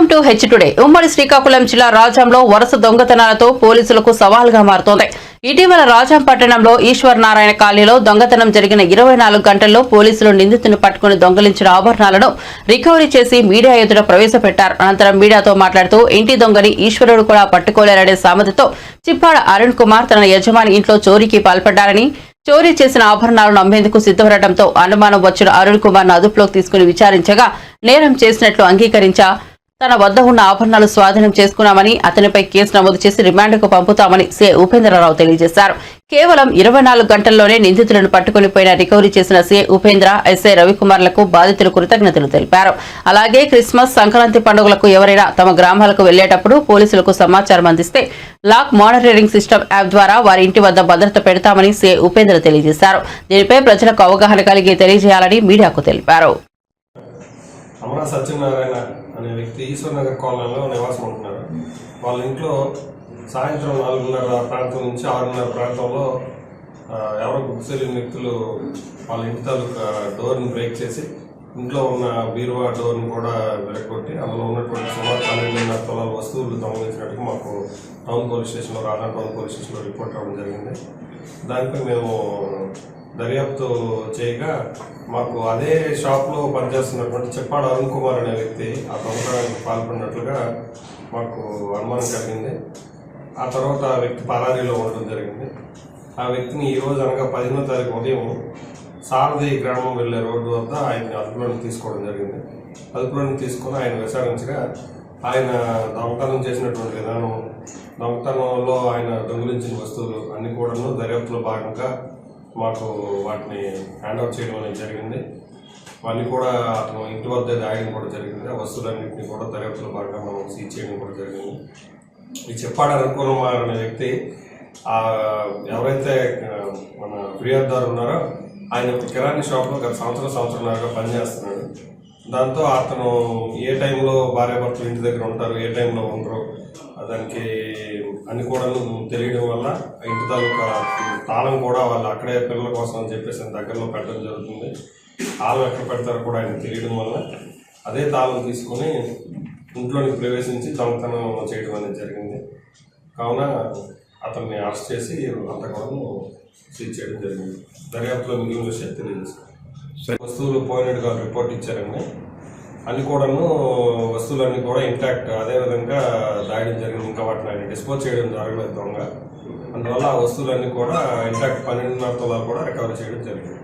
Welcome to H today ఉమ్మడి శ్రీకాకుళం జిల్లా రాజంలో వరుస దొంగతనాలతో పోలీసులకు సవాల్గా మారుతోంది. ఇటీవల రాజాం పట్టణంలో ఈశ్వర్ నారాయణ కాలనీలో దొంగతనం జరిగిన ఇరవై నాలుగు గంటల్లో పోలీసులు నిందితుని పట్టుకుని దొంగలించిన ఆభరణాలను రికవరీ చేసి మీడియా ఎదుట ప్రవేశపెట్టారు. అనంతరం మీడియాతో మాట్లాడుతూ ఇంటి దొంగని ఈశ్వరుడు కూడా పట్టుకోలేరనే సామెతతో చిప్పాడ అరుణ్ కుమార్ తన యజమాని ఇంట్లో చోరీకి పాల్పడ్డారని చోరీ చేసిన ఆభరణాలను అమ్మేందుకు సిద్ధపడటంతో అనుమానం వచ్చిన అరుణ్ కుమార్ను అదుపులోకి తీసుకుని విచారించగా నేరం చేసినట్లు అంగీకరించా తన వద్ద ఉన్న ఆభరణాలు స్వాధీనం చేసుకున్నామని అతనిపై కేసు నమోదు చేసి రిమాండ్కు పంపుతామని సే ఉపేంద్రరావు తెలియజేశారు. కేవలం ఇరవై నాలుగు గంటల్లోనే నిందితులను పట్టుకుని పోయిన రికవరీ చేసిన సే ఉపేంద్ర ఎస్ఐ రవికుమార్లకు బాధితులు కృతజ్ఞతలు తెలిపారు. అలాగే క్రిస్మస్ సంక్రాంతి పండుగలకు ఎవరైనా తమ గ్రామాలకు వెళ్ళేటప్పుడు పోలీసులకు సమాచారం అందిస్తే లాక్ మానిటరింగ్ సిస్టమ్ యాప్ ద్వారా వారి ఇంటి వద్ద భద్రత పెడతామని సే ఉపేంద్ర తెలియజేశారు. దీనిపై ప్రజలకు అవగాహన కలిగి తెలియజేయాలని మీడియాకు తెలిపారు. అమరా సత్యనారాయణ అనే వ్యక్తి ఈశ్వర్ నగర్ కాలనీలో నివాసం ఉంటున్నారు వాళ్ళ ఇంట్లో సాయంత్రం నాలుగున్నర ప్రాంతం నుంచి ఆరున్నర ప్రాంతంలో ఎవరో గుర్తు తెలియని వ్యక్తులు వాళ్ళ ఇంటి తాలూకా డోర్ని బ్రేక్ చేసి ఇంట్లో ఉన్న బీరువా డోర్ని కూడా విరగొట్టి అందులో ఉన్నటువంటి సుమారు పన్నెండున్నర తులాల వస్తువులు దొంగలించినట్టుగా మాకు టౌన్ పోలీస్ స్టేషన్లో రాధా టౌన్ పోలీస్ స్టేషన్లో రిపోర్ట్ అవ్వడం జరిగింది. దానిపై మేము దర్యాప్తు చేయగా మాకు అదే షాప్లో పనిచేస్తున్నటువంటి చెప్పాడు అరుణ్ కుమార్ అనే వ్యక్తి. ఆ దొంగతనానికి పాల్పడినట్లుగా మాకు అనుమానం కలిగింది. ఆ తర్వాత ఆ వ్యక్తి పరారీలో ఉండడం జరిగింది. ఆ వ్యక్తిని ఈరోజు అనగా పదిహేనో తారీఖు ఉదయం సారథి గ్రామం వెళ్ళే రోడ్డు వద్ద ఆయన అదుపులోని తీసుకోవడం జరిగింది. అదుపులోని తీసుకొని ఆయన విచారించగా ఆయన దొంగతనం చేసినటువంటి విధానం దొంగతనంలో ఆయన దొంగిలించిన వస్తువులు అన్ని కూడాను దర్యాప్తులో భాగంగా మాకు వాటిని హ్యాండ్ ఓవర్ చేయడం అనేది జరిగింది. మళ్ళీ కూడా అతను ఇంటి వద్ద దాయడం కూడా జరిగింది. ఆ వస్తువులన్నింటినీ కూడా దర్యాప్తులో భాగంగా మనం సీజ్ చేయడం కూడా జరిగింది. ఈ చెప్పాడు అనుకున్న అనే వ్యక్తి ఎవరైతే మన ఫిర్యాదుదారు ఉన్నారో ఆయన ఒక కిరాణి షాప్లో గత సంవత్సరం సంవత్సరంన్నరగా పనిచేస్తున్నాడు. దాంతో అతను ఏ టైంలో భార్యాభర్తలు ఇంటి దగ్గర ఉంటారు ఏ టైంలో ఉండరు దానికి అన్ని కూడా తెలియడం వల్ల ఇంటి తాలూకా తాళం కూడా వాళ్ళు అక్కడే పిల్లల కోసం అని చెప్పేసి దగ్గరలో పెట్టడం జరుగుతుంది. తాళం ఎక్కడ పెడతారో కూడా ఆయన తెలియడం వల్ల అదే తాళం తీసుకొని ఇంట్లోని ప్రవేశించి దొంగతనం చేయడం అనేది జరిగింది. కావున అతన్ని అరెస్ట్ చేసి అంతా కూడా సీజ్ చేయడం జరిగింది. దర్యాప్తులో మిగిలిన విషయం తెలియజేస్తాను. వస్తువులు పోయినట్టుగా రిపోర్ట్ ఇచ్చారండి. అన్ని కూడాను వస్తువులన్నీ కూడా ఇంటాక్ట్ అదే విధంగా దాయడం జరిగింది. ఇంకా వాటిని డిస్పోజ్ చేయడం జరగలేదు దొంగ. అందువల్ల ఆ వస్తువులన్నీ కూడా ఇంటాక్ట్ పన్నెండున్నర తులాలు కూడా రికవర్ చేయడం జరిగింది.